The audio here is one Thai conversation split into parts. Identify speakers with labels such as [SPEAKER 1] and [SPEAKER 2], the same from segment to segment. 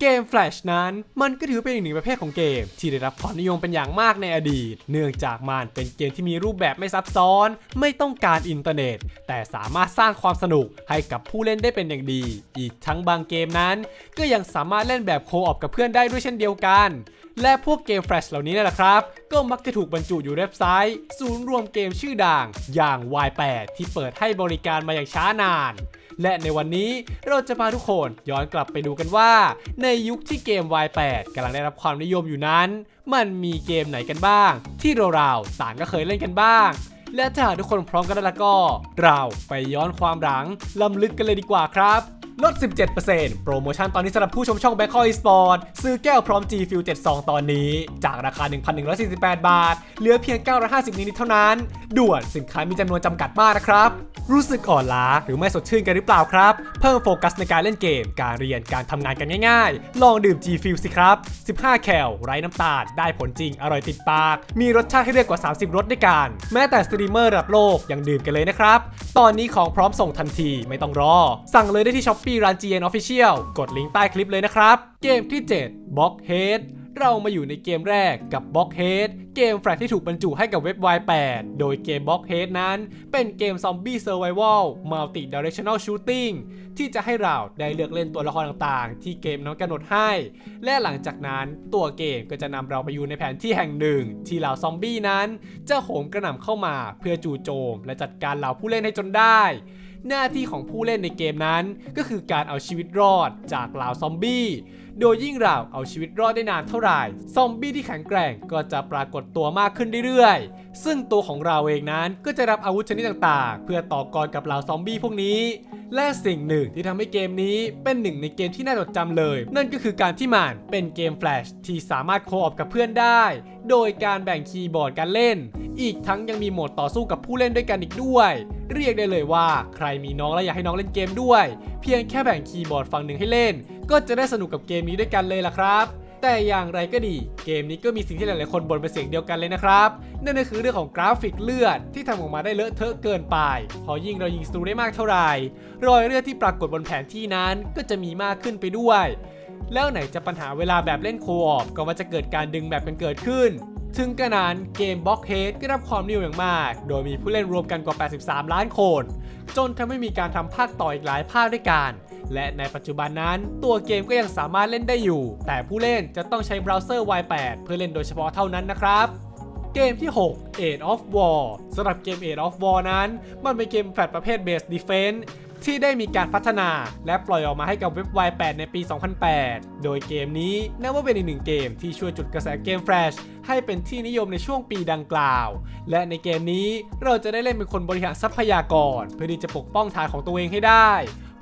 [SPEAKER 1] เกม Flash นั้นมันก็ถือเป็นอีกหนึ่งประเภทของเกม ที่ได้รับความนิยมเป็นอย่างมากในอดีต เนื่องจากมันเป็นเกมที่มีรูปแบบไม่ซับซ้อน ไม่ต้องการอินเทอร์เน็ต แต่สามารถสร้างความสนุกให้กับผู้เล่นได้เป็นอย่างดี อีกทั้งบางเกมนั้น ก็ยังสามารถเล่นแบบโคออปกับเพื่อนได้ด้วยเช่นเดียวกัน และพวกเกม Flash เหล่านี้นี่แหละครับ ก็มักจะถูกบรรจุอยู่ในเว็บไซต์ ศูนย์รวมเกมชื่อดัง อย่าง Y8 ที่เปิดให้บริการมาอย่างช้านาน และในวันนี้เราจะพาทุกคนย้อนกลับไปดูกันว่า ในยุคที่เกม Y8 กำลังได้รับความนิยมอยู่นั้น มันมีเกมไหนกันบ้าง ที่เราๆต่างก็เคยเล่นกันบ้าง และถ้าทุกคนพร้อมกันแล้วก็ เราไปย้อนความหลังล้ำลึกกันเลยดีกว่าครับ ลด 17%โปรโมชั่นตอนนี้สำหรับผู้ชมช่อง b a c k อ e Sport ซื้อแก้วพร้อม G Fuel 72 ตอนนี้ จากราคา 1,148 บาท เหลือเพียง 950มิลลิเท่านั้น ด่วนสินค้ามีจำนวนจำกัดมากนะครับ รู้สึกอ่อนล้าหรือไม่สดชื่นกันหรือเปล่าครับ เพิ่มโฟกัสในการเล่นเกม การเรียนการทำงานกันง่ายๆ ลองดื่ม G Fuel สิครับ 15 แคลไร้น้ำตาล ได้ผลจริงอร่อยติดปาก มีรสชาติให้เลือกกว่า 30 รสด้วยกัน แม้แต่สตรีมเมอร์ระดับโลกยังดื่มกันเลยนะครับตอนนี้ของพร้อมส่งทันทีไม่ต้องรอ สั่งเลยได้ที่ Shopee าน GN Official กดลิงก์ใต้คลิปเลยนะครับ เกมที่ 7 Blockhead เรามาอยู่ในเกมแรกกับ Blockhead เกมแฟลชที่ถูกบรรจุให้กับเว็บ Y8 โดยเกม Blockhead นั้น เป็นเกมซอมบี้ Survival Multi Directional Shooting ที่จะให้เราได้เลือกเล่นตัวละครต่างๆ ที่เกมนั้นกำหนดให้ และหลังจากนั้นตัวเกมก็จะนำเราไปอยู่ในแผนที่แห่งหนึ่ง ที่เหล่าซอมบี้นั้น จะโหมกระหน่ำเข้ามาเพื่อจู่โจม และจัดการเหล่าผู้เล่นให้จนได้ หน้าที่ของผู้เล่นในเกมนั้น ก็คือการเอาชีวิตรอดจากเหล่าซอมบี้ โดยยิ่งเราเอาชีวิตรอดได้นานเท่าไหร่ ซอมบี้ที่แข็งแกร่งก็จะปรากฏตัวมากขึ้นเรื่อยๆ ซึ่งตัวของเราเองนั้นก็จะรับอาวุธชนิดต่างๆ เพื่อต่อกรกับเหล่าซอมบี้พวกนี้ และสิ่งหนึ่งที่ทำให้เกมนี้เป็นหนึ่งในเกมที่น่าจดจำเลย นั่นก็คือการที่มันเป็นเกมแฟลชที่สามารถโคออปกับเพื่อนได้ โดยการแบ่งคีย์บอร์ดการเล่น อีกทั้งยังมีโหมดต่อสู้กับผู้เล่นด้วยกันอีกด้วย เรียกได้เลยว่าใครมีน้องและอยากให้น้องเล่นเกมด้วย เพียงแค่แบ่งคีย์บอร์ดฝั่งหนึ่งให้เล่น ก็จะได้สนุกกับเกมนี้ด้วยกันเลยล่ะครับแต่อย่างไรก็ดี เกมนี้ก็มีสิ่งที่หลาย ๆ คนบ่นเป็นเสียงเดียวกันเลยนะครับ นั่นก็คือเรื่องของกราฟิกเลือดที่ทำออกมาได้เลอะเทอะเกินไป พอยิ่งเรายิงศัตรูได้มากเท่าไหร่ รอยเลือดที่ปรากฏบนแผนที่นั้นก็จะมีมากขึ้นไปด้วย แล้วไหนจะปัญหาเวลาแบบเล่นโคออปก็ว่าจะเกิดการดึงแบบกันเกิดขึ้น ถึงกระนั้นเกม b l o c k h e a d ได้รับความนิยมอย่างมาก โดยมีผู้เล่นรวมกันกว่า 83 ล้านคน จนทำให้มีการทำภาคต่ออีกหลายภาคด้วยกัน และในปัจจุบันนั้นตัวเกมก็ยังสามารถเล่นได้อยู่ แต่ผู้เล่นจะต้องใช้เบราว์เซอร์ Y8 เพื่อเล่นโดยเฉพาะเท่านั้นนะครับเกมที่ 6 Age of War สำหรับเกม Age of War นั้น มันเป็นเกมแฟลชประเภท Base Defense ที่ได้มีการพัฒนาและปล่อยออกมาให้กับเว็บ Y8 ในปี 2008 โดยเกมนี้นับว่าเป็นอีกหนึ่งเกมที่ช่วยจุดกระแสเกมแฟลช ให้เป็นที่นิยมในช่วงปีดังกล่าว และในเกมนี้เราจะได้เล่นเป็นคนบริหารทรัพยากร เพื่อที่จะปกป้องฐานของตัวเองให้ได้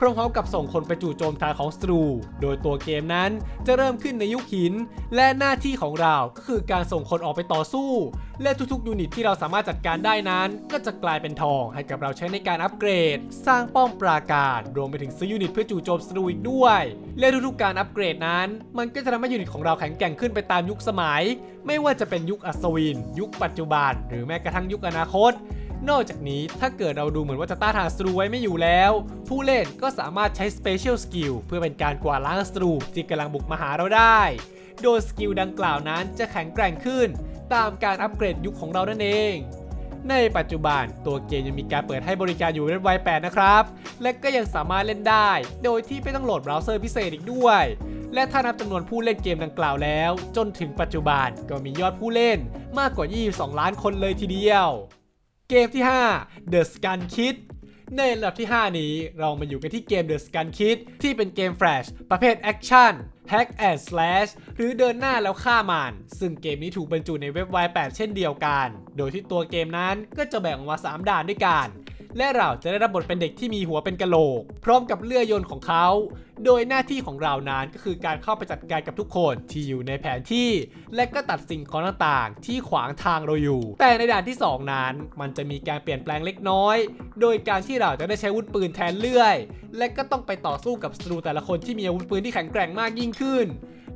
[SPEAKER 1] พร้อมๆกับส่งคนไปจู่โจมฐานของสตรู โดยตัวเกมนั้นจะเริ่มขึ้นในยุคหิน และหน้าที่ของเราก็คือการส่งคนออกไปต่อสู้ และทุกๆยูนิตที่เราสามารถจัดการได้นั้น ก็จะกลายเป็นทองให้กับเราใช้ในการอัปเกรด สร้างป้อมปราการ รวมไปถึงซื้อยูนิตเพื่อจู่โจมสตรูอีกด้วย และทุกๆการอัปเกรดนั้น มันก็จะทำให้ยูนิตของเราแข็งแกร่งขึ้นไปตามยุคสมัย ไม่ว่าจะเป็นยุคอัศวิน ยุคปัจจุบัน หรือแม้กระทั่งยุคอนาคต นอกจากนี้ถ้าเกิดเราดูเหมือนว่าจะต้านทานสตรูไว้ไม่อยู่แล้ว ผู้เล่นก็สามารถใช้ Special Skill เพื่อเป็นการกวาดล้างสตรูที่กำลังบุกมาหาเราได้ โดยสกิลดังกล่าวนั้นจะแข็งแกร่งขึ้น ตามการอัปเกรดยุคของเรานั่นเองในปัจจุบันตัวเกมยังมีการเปิดให้บริการอยู่ในวัย8นะครับ และก็ยังสามารถเล่นได้ โดยที่ไม่ต้องโหลดเบราว์เซอร์พิเศษอีกด้วย และถ้านับจำนวนผู้เล่นเกมดังกล่าวแล้ว จนถึงปัจจุบันก็มียอดผู้เล่นมากกว่า 22 ล้านคนเลยทีเดียว เกมที่ 5 The Scan Kid ในลำดับที่ 5 นี้เรามาอยู่กันที่เกม The Scan Kid ที่เป็นเกมแฟลชประเภทแอคชั่น Hack and Slash หรือเดินหน้าแล้วฆ่ามันซึ่งเกมนี้ถูกบรรจุในเว็บ Y8 เช่นเดียวกัน โดยที่ตัวเกมนั้นก็จะแบ่งออกมา 3 ด่านด้วยกัน และเราจะได้รับบทเป็นเด็กที่มีหัวเป็นกะโหลก พร้อมกับเลื่อยยนต์ของเขา โดยหน้าที่ของเรานั้นก็คือการเข้าไปจัดการกับทุกคนที่อยู่ในแผนที่ และก็ตัดสิ่งของต่างๆ ที่ขวางทางเราอยู่ แต่ในด่านที่ 2 นั้น มันจะมีการเปลี่ยนแปลงเล็กน้อย โดยการที่เราจะได้ใช้อาวุธปืนแทนเลื่อย และก็ต้องไปต่อสู้กับศัตรูแต่ละคนที่มีอาวุธปืนที่แข็งแกร่งมากยิ่งขึ้น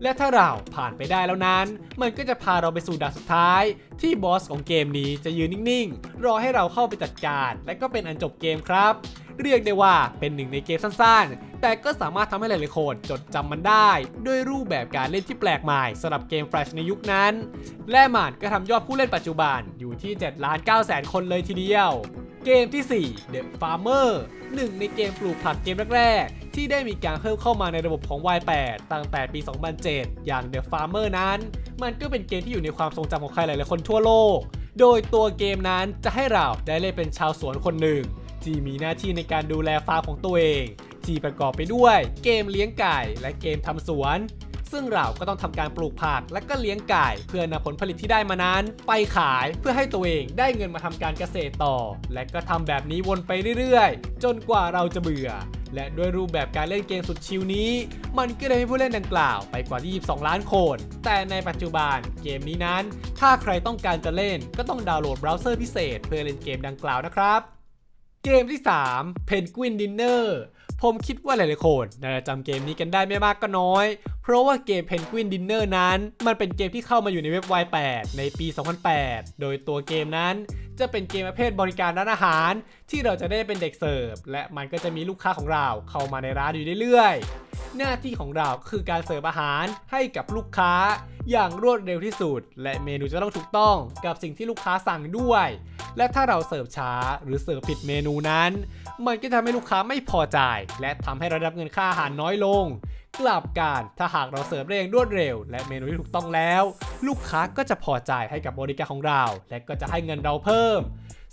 [SPEAKER 1] และถ้าเราผ่านไปได้แล้วนั้น มันก็จะพาเราไปสู่ด่านสุดท้าย ที่บอสของเกมนี้จะยืนนิ่งๆ รอให้เราเข้าไปจัดการ และก็เป็นอันจบเกมครับ เรียกได้ว่าเป็นหนึ่งในเกมสั้นๆ แต่ก็สามารถทำให้หลายๆคนจดจำมันได้ ด้วยรูปแบบการเล่นที่แปลกใหม่สำหรับเกม Flash ในยุคนั้น และมันก็ทำยอดผู้เล่นปัจจุบันอยู่ที่7ล้าน9แสนคนเลยทีเดียว เกมที่ 4 The Farmer หนึ่งในเกมปลูกผักเกมแรกๆ ที่ได้มีการเพิ่มเข้ามาในระบบของ Y8 ตั้งแต่ปี 2007 อย่าง The Farmer นั้น มันก็เป็นเกมที่อยู่ในความทรงจำของใครหลายๆคนทั่วโลก โดยตัวเกมนั้นจะให้เราได้เล่นเป็นชาวสวนคนหนึ่ง ที่มีหน้าที่ในการดูแลฟาร์มของตัวเอง ที่ประกอบไปด้วย เกมเลี้ยงไก่และเกมทำสวน ซึ่งเราก็ต้องทำการปลูกผัก และก็เลี้ยงไก่ เพื่อนำผลผลิตที่ได้มานั้น ไปขายเพื่อให้ตัวเองได้เงินมาทำการเกษตรต่อ และก็ทำแบบนี้วนไปเรื่อยๆ จนกว่าเราจะเบื่อ และด้วยรูปแบบการเล่นเกมสุดชิลนี้ มันก็ได้ให้ผู้เล่นดังกล่าวไปกว่า 22 ล้านคน แต่ในปัจจุบันเกมนี้นั้น ถ้าใครต้องการจะเล่น ก็ต้องดาวน์โหลดเบราว์เซอร์พิเศษ เพื่อเล่นเกมดังกล่าวนะครับ เกมที่ 3 Penguin Dinner ผมคิดว่าหลายๆคนน่าจะจำเกมนี้กันได้ไม่มากก็น้อย เพราะว่าเกม Penguin Dinner นั้น มันเป็นเกมที่เข้ามาอยู่ในเว็บ Y8 ในปี 2008 โดยตัวเกมนั้นจะเป็นเกมประเภทบริการร้านอาหาร ที่เราจะได้เป็นเด็กเสิร์ฟ และมันก็จะมีลูกค้าของเราเข้ามาในร้านอยู่เรื่อยๆ หน้าที่ของเราคือการเสิร์ฟอาหารให้กับลูกค้า อย่างรวดเร็วที่สุด และเมนูจะต้องถูกต้องกับสิ่งที่ลูกค้าสั่งด้วย และถ้าเราเสิร์ฟช้าหรือเสิร์ฟผิดเมนูนั้น มันก็ทำให้ลูกค้าไม่พอใจ และทำให้เราได้รับเงินค่าอาหารน้อยลง กลับกันถ้าหากเราเสิร์ฟได้อย่างรวดเร็ว และเมนูที่ถูกต้องแล้ว ลูกค้าก็จะพอใจให้กับบริการของเรา และก็จะให้เงินเราเพิ่ม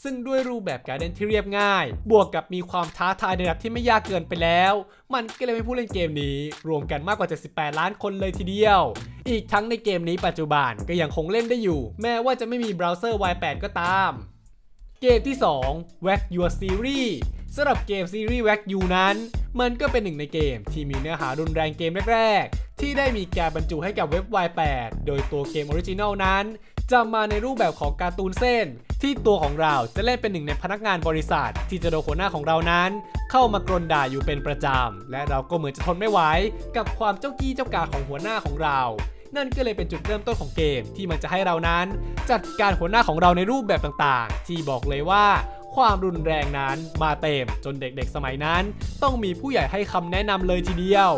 [SPEAKER 1] ซึ่งด้วยรูปแบบการเล่นที่เรียบง่าย บวกกับมีความท้าทายในระดับที่ไม่ยากเกินไปแล้ว มันก็เลยให้ผู้เล่นเกมนี้ รวมกันมากกว่า 78 ล้านคนเลยทีเดียวอีกทั้งในเกมนี้ปัจจุบันก็ยังคงเล่นได้อยู่ แม้ว่าจะไม่มีเบราว์เซอร์ Y8 ก็ตาม เกมที่ 2 Whack Your Series สำหรับเกมซีรีส์ Whack You นั้น มันก็เป็นหนึ่งในเกมที่มีเนื้อหารุนแรงเกมแรกๆ ที่ได้มีการบรรจุให้กับเว็บ Y8 โดยตัวเกมออริจินัลนั้น จะมาในรูปแบบของการ์ตูนเส้น ที่ตัวของเราจะเล่นเป็นหนึ่งในพนักงานบริษัท ที่จะโดนหัวหน้าของเรานั้น เข้ามากรนด่าอยู่เป็นประจำ และเราก็เหมือนจะทนไม่ไหวกับความเจ้ากี้เจ้าการของหัวหน้าของเรานั่นก็เลยเป็นจุดเริ่มต้นของเกมที่มันจะให้เรานั้น จัดการหัวหน้าของเราในรูปแบบต่างๆ ที่บอกเลยว่า ความรุนแรงนั้นมาเต็มจนเด็กๆสมัยนั้น ต้องมีผู้ใหญ่ให้คำแนะนำเลยทีเดียว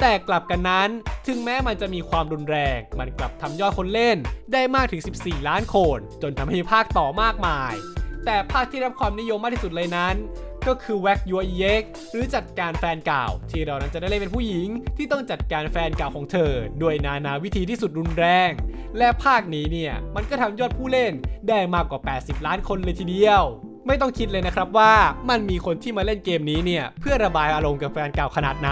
[SPEAKER 1] แต่กลับกันนั้น ถึงแม้มันจะมีความรุนแรง มันกลับทำยอดคนเล่นได้มากถึง 14 ล้านคน จนทำให้ภาคต่อมากมาย แต่ภาคที่รับความนิยมมากที่สุดเลยนั้นก็คือ Whack Your EX หรือจัดการแฟนเก่า ที่เรานั้นจะได้เล่นเป็นผู้หญิง ที่ต้องจัดการแฟนเก่าของเธอ ด้วยนานาวิธีที่สุดรุนแรง และภาคนี้เนี่ย มันก็ทำยอดผู้เล่นได้มากกว่า 80 ล้านคนเลยทีเดียว ไม่ต้องคิดเลยนะครับว่ามันมีคนที่มาเล่นเกมนี้เนี่ยเพื่อระบายอารมณ์กับแฟนเก่าขนาดไหน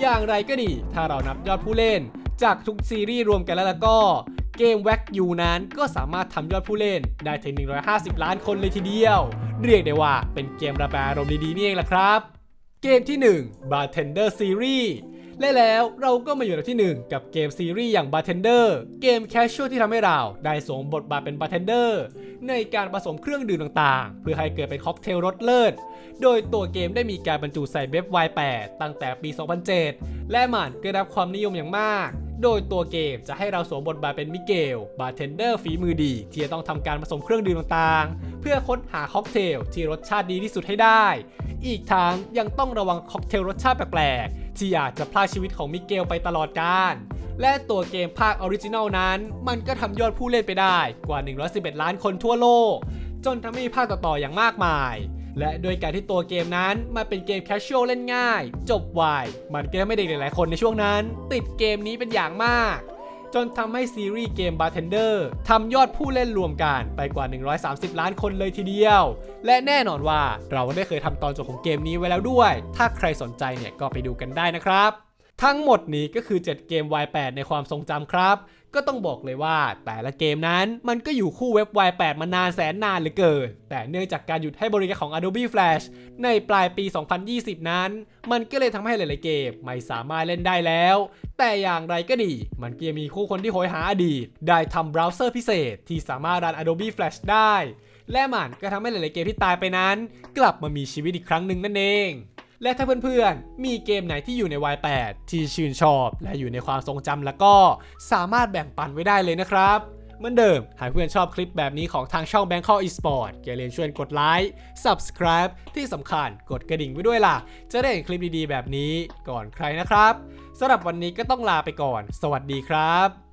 [SPEAKER 1] อย่างไรก็ดี ถ้าเรานับยอดผู้เล่น จากทุกซีรีส์รวมกันแล้วแล้วก็ เกมแว็กยูนั้นก็สามารถทำยอดผู้เล่นได้ถึง 150 ล้านคนเลยทีเดียว เรียกได้ว่าเป็นเกมระบายอารมณ์ดีๆนี่เองล่ะครับ เกมที่ 1 Bartender Series และแล้วเราก็มาอยู่ในที่ 1 กับเกมซีรีส์อย่าง Bartender เกมแคชชวลที่ทำให้เราได้สวมบทบาทเป็น Bartender ในการผสมเครื่องดื่มต่างๆ เพื่อให้เกิดเป็นค็อกเทลรสเลิศ โดยตัวเกมได้มีการบรรจุใส่เว็บ Y8 ตั้งแต่ปี 2007 และมันก็ได้รับความนิยมอย่างมาก โดยตัวเกมจะให้เราสวมบทบาทเป็นมิเกล บาร์เทนเดอร์ฝีมือดี ที่จะต้องทำการผสมเครื่องดื่มต่างๆ เพื่อค้นหาค็อกเทลที่รสชาติดีที่สุดให้ได้ อีกทั้งยังต้องระวังค็อกเทลรสชาติแปลกๆ ที่อาจจะพลาดชีวิตของมิเกลไปตลอดกาลและตัวเกมภาคออริจินัลนั้น มันก็ทำยอดผู้เล่นไปได้กว่า 111 ล้านคนทั่วโลก จนทำให้มีภาคต่อๆอย่างมากมาย และโดยการที่ตัวเกมนั้นมาเป็นเกมแคชชวลเล่นง่าย จบไวมันก็ทำให้เด็กหลายๆคนในช่วงนั้น ติดเกมนี้เป็นอย่างมาก จนทำให้ซีรีส์เกม Bartender ทำยอดผู้เล่นรวมกันไปกว่า 130 ล้านคนเลยทีเดียว และแน่นอนว่าเราได้เคยทำตอนจบของเกมนี้ไว้แล้วด้วย ถ้าใครสนใจเนี่ยก็ไปดูกันได้นะครับ ทั้งหมดนี้ก็คือ 7 เกม Y8 ในความทรงจำครับ ก็ต้องบอกเลยว่าแต่ละเกมนั้นมันก็อยู่คู่เว็บ Y8 มานานแสนนานเหลือเกิน แต่เนื่องจากการหยุดให้บริการของ Adobe Flash ในปลายปี 2020 นั้น มันก็เลยทำให้หลาย ๆ เกมไม่สามารถเล่นได้แล้ว แต่อย่างไรก็ดี มันก็ยังมีคู่คนที่โหยหาอดีต ได้ทำเบราว์เซอร์พิเศษ ที่สามารถรัน Adobe Flash ได้ และมันก็ทำให้หลาย ๆ เกมที่ตายไปนั้น กลับมามีชีวิตอีกครั้งหนึ่งนั่นเอง และถ้าเพื่อนๆ มีเกมไหนที่อยู่ใน Y8 ที่ชื่นชอบ และอยู่ในความทรงจำแล้วก็สามารถแบ่งปันไว้ได้เลยนะครับเหมือนเดิม หากเพื่อนชอบคลิปแบบนี้ของทางช่อง Bangkok Esport อย่าลืมช่วยกดไลค์ Subscribe ที่สำคัญกดกระดิ่งไว้ด้วยล่ะ จะได้เห็นคลิปดีๆ แบบนี้ก่อนใครนะครับสำหรับวันนี้ก็ต้องลาไปก่อน สวัสดีครับ